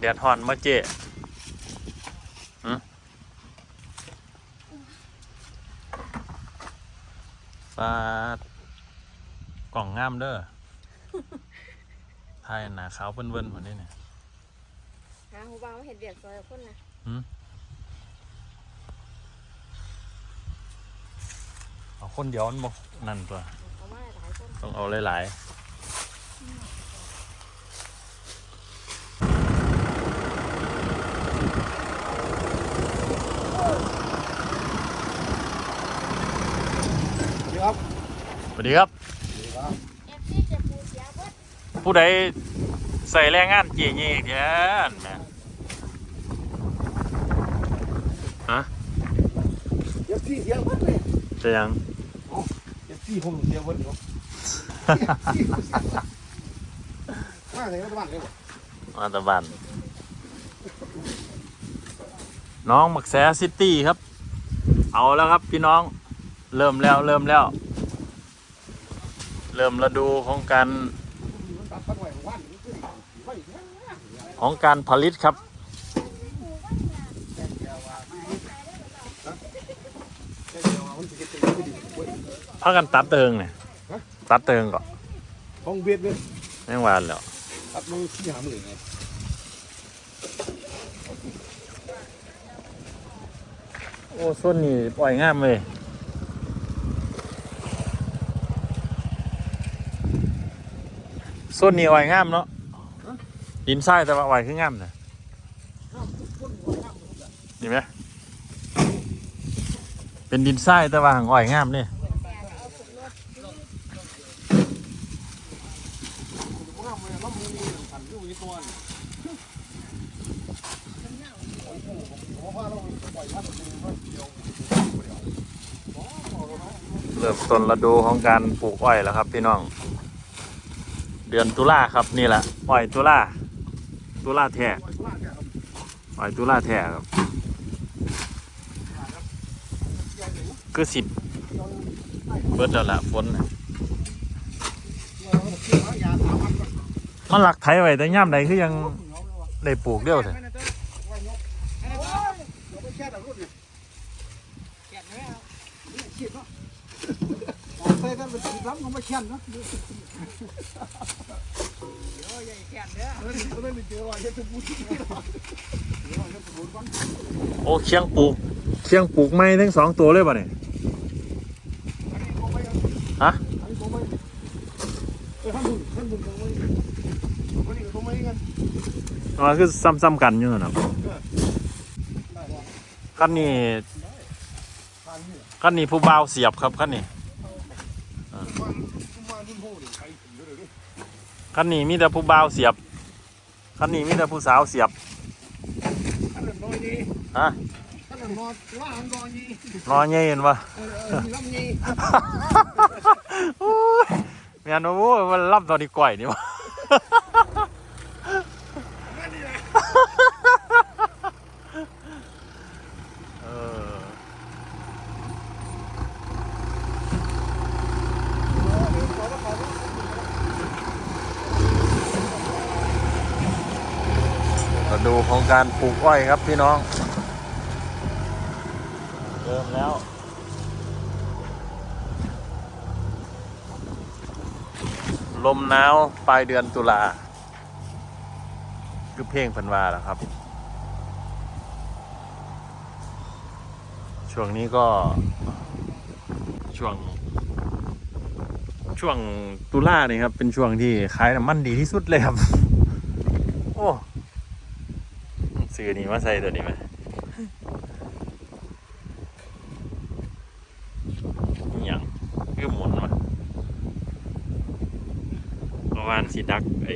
แดดฮอนมาเจ๊หึฟาดกล่องงามเด้อทายหนาขาวเปิ้นๆหมดนี่เนี่ยหาหูบางมาเห็ดเบียดซอยกับคนนะเอาคนเดียวมันบ่นั่นตัวเอามาหลายคนต้องเอาหลายๆ วัสดีครับเอฟซีจะปูเสียเบิดผู้ใดใส่แรงงานเจียเงี้ยแม่เอฟซีเสียงวัดเลยจะยังเอฟซีผมเสียงวัดเนาะมาไหนก็บ้านเลยวะมาตะบันน้องมักแซซิตี้ครับ เอาแล้วครับพี่น้อง เริ่มแล้วเริ่มแล้ว เริ่มฤดูของการมันตัดปันไหววันนี้ขึ้นไม่แข็งของการผลิตครับแค่เดียวมันจะเก็บตัวไม่ดีเว้ยพากันตัดเติงเนี่ยฮะตัดเติงก่อนของเบียดเลยแม่งวานแล้วตัดมือที่หามือไงโอ้ส้นนี่ปล่อยงามเลย ส้นนี่อ่อยงามเนาะดินทรายแต่ว่าอ่อยคืองามนะนี่ไหมเป็นดินทรายแต่ว่าหางอ่อยงามเนี่ยว่ามันล้มมือสั่นอยู่ในตัวนี่เพราะว่าเราปล่อยวัดมันเดียวเริ่มต้นฤดูของการปลูกอ้อยแล้วครับพี่น้อง เดือนตุลาครับนี่แหละอ้อยตุลาตุลาแท้อ้อยตุลาแท้ครับ คือสิบเบิดแล้วละฝนน่ะมันหลักไถไว้แต่ย่ำใดคือยังได้ปลูกเดียวเถอะ ใส่กันเป็นสี ล้ำของมาเชียนเออใหญ่แขนเด้อเออไม่เจอว่าจะพูดที่นี่หรอกโอ้เคียงปลูกเคียงปลูกไม้ทั้งสองตัวเลยป่ะเนี่ยฮะเออท่านบุญท่านบุญตรงนี้วันนี้ก็ตรงนี้กันอ๋อคือซ้ำๆกันอยู่นะครับได้นนี้ทานนี่คันนี้ผู้บ่าวเสียบครับคันนี้มันรุ่นโหดใครถือเลยดิ คันนี้มีแต่ผู้บ่าวเสียบคันนี้มีแต่ผู้สาวเสียบท่านเริ่มน้อยดีฮะท่านเริ่มนอนล่างนอนยีนอนเย็นวะเออเออมีลำยีโอ้ยแม่นโอ้ยมันรับตอนนี้ก่อยนี่วะ นั่นนี่แหละ เออมา ดูของการปลูกอ้อยครับพี่น้อง เริ่มแล้ว ลมหนาวปลายเดือนตุลาคือเพลงพันวาแหละครับ ช่วงนี้ก็ ช่วง ช่วงตุลาเนี่ยครับ เป็นช่วงที่ขายน้ำมันดีที่สุดเลยครับ โอ้ ซื้อนี้มาใส่ตัวนี้ไหมอหย่างคือหมุนมาประมาณสีดักไอ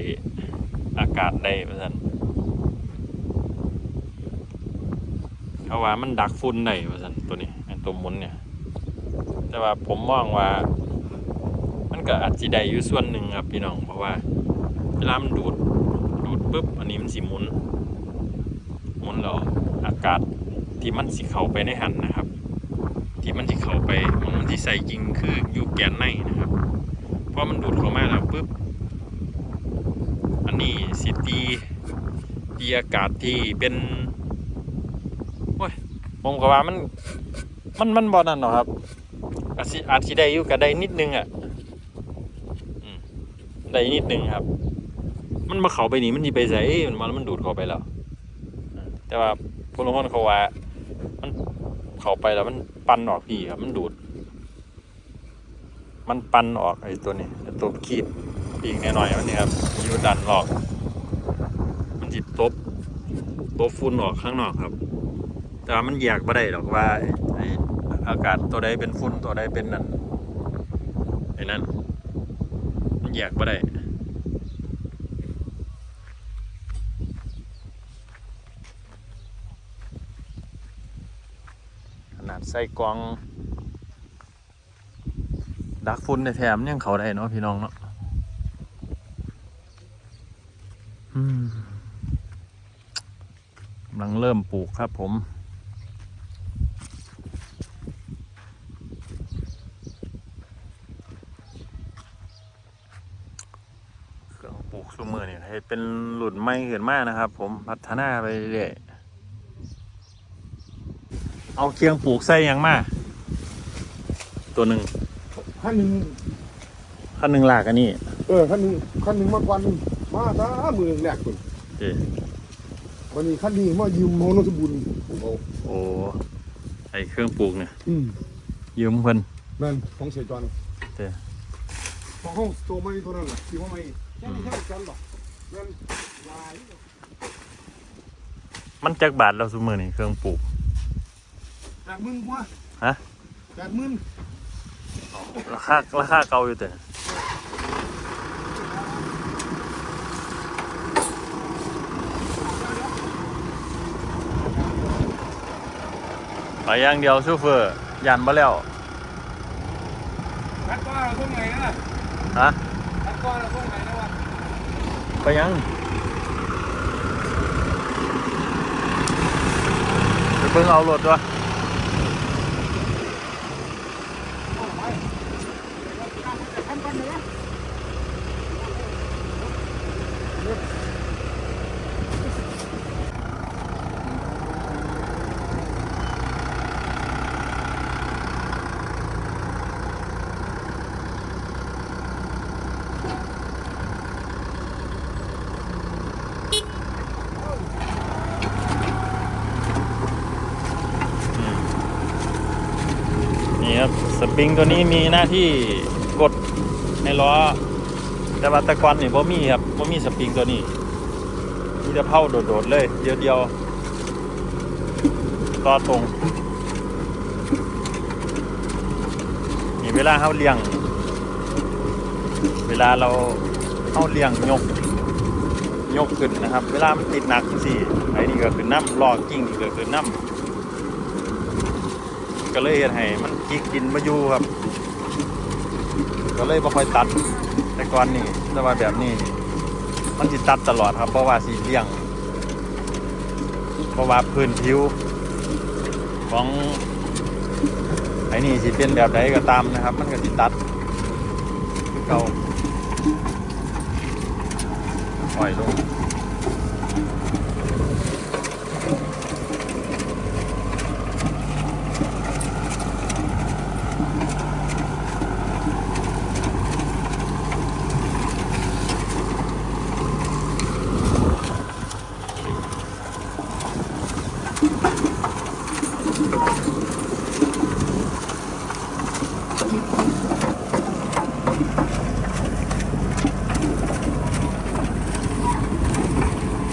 อากาศได้ประสันเขาว่ามันดักฝุ่นได้ประสันตัวนี้ไอตัวหมุนเนี่ย แต่ว่าผมมองว่า มันก็อาจจะได้อยู่ส่วนหนึ่งครับพี่น้องเพราะว่าเวลามันดูดดูดปุ๊บอันนี้มันสิหมุน หมุนแล้วอากาศที่มันสิเข้าไปในหันนะครับ ที่มันสิเข้าไปมันมันสิใส่จริงคืออยู่แกนในนะครับพอมันดูดเข้ามาแล้วปุ๊บอันนี้สิตีตีอากาศที่เป็นโอ้ยผมก็ว่ามันมันมันบอนั่นหรอครับอาจสิอาจสิได้อยู่กับได้นิดนึงอะได้นิดนึงครับ มันมาเข้าไปนี่มันสิไปใส่มันมาแล้วมันดูดเข้าไปแล้ว แต่ว่าพลคนเขาว่า มันเข้าไปแล้วมันปันออกพี่ครับมันดูด มันปันออกไอ้ตัวนี้ตัวขีดปีกน้อยๆมันนี่ครับอยู่ดันออกมันจิตตบตบฝุ่นออกข้างนอกครับ แต่ว่ามันแยกไม่ได้หรอกว่าไอ้อากาศตัวใดเป็นฝุ่นตัวใดเป็นนั่นไอ้นั่นมันแยกไม่ได้ ขนาด ใส่กรอง ดักฝุ่นในแถมนยังเขาได้เนาะพี่น้องเนาะกำลังเริ่มปลูกครับผมปลูกซูมือเนี่ยให้เป็นหลุดไม่เกินมากนะครับ ผมพัฒนาไปเรื่อย เอาเคียงปลูกใส่หยังมาตัวหนึ่งขั้นหนึ่งขั้นหนึ่งหลากอันนี้เออขั้นหนึ่งขั้นหนึ่งมากกว่าหนึ่งมาตามือแรกคนเจวันนี้ขั้นนี้มายืมโมโนสบุญโอ้โอ้ไอเครื่องปลูกเนี่ยอืมยืมเพิ่นนั่นของเสียจอนเจ้ของห้องตัวไม่ตัวนั้นแหละที่ว่าไม่แค่นี้แค่กันหรอกนั่นลายมันจักบาทแล้วซุมือนี่เครื่องปลูกแป ดหมื่นกว่าฮะแปดหมื่นราคาราคาเก่าอยู่แต่ไปอย่างเดียวซูเฟอร์ยันมาแล้วคัดก้อนเราพวกไหนนะฮะคัดก้อนเราพวกไหนนะวะไปยังไปเพิ่งเอารถวะ ขั้นก้อนเลยวะ นี่ครับ สปริงตัวนี้มีหน้าที่กดในล้อ แต่ว่าตะกอนนี่บ่มีครับบ่มีสปริงตัวนี้ มีแต่เผาโดดๆเลย เดียวเดียวๆต่อตรงนี่เวลาเฮาเลี้ยง เวลาเราเฮาเลี้ยงยกยกขึ้นนะครับ เวลามันติดหนักสิไอ้นี่ก็ขึ้นน้ำลอกกิ้งนี่ก็ขึ้นน้ำ ก็เลยเฮ็ดให้มันกิกกินมาอยู่ครับ ก็เลยบ่ค่อยตัด แต่ก่อนนี่แต่ว่าแบบนี้ มันสิตัดตลอดครับ เพราะว่าสีเลี้ยง เพราะว่าพื้นผิว ของไอ้นี่สิเป็นแบบใดก็ตามนะครับ มันก็สิตัดคือเก่าปล่อยลง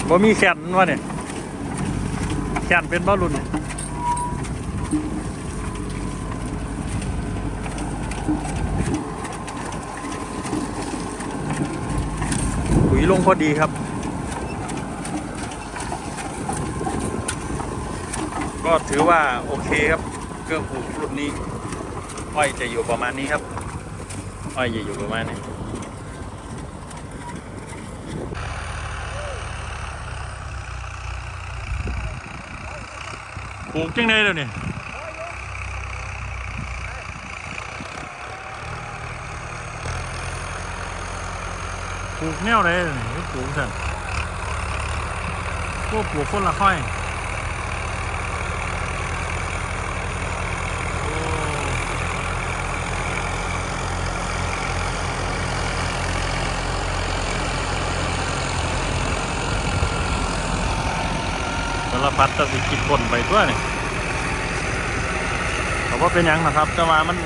บ่มีแขนวะเนี่ยแขนเป็นบ่รุ่นปุ๋ยลงพอดีครับ ก็ถือว่าโอเคครับ เครื่องปลูกรุ่นนี้อ้อยจะอยู่ประมาณนี้ครับอ้อยจะอยู่ประมาณนี้ปลูกจังไดแล้วนี่ปลูกแนวไหนแล้วนี่ปลูกสั่นพวกปลูกคนละค่อยโอ้สาร พัดแตะสิกิดคนไปตัวนี่แต่ว่าเป็นยังนะครับจะว่ามัน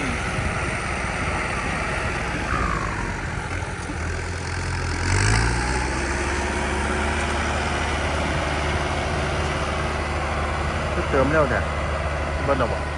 เติมเร็วแต่เบิ้ลเอาบ่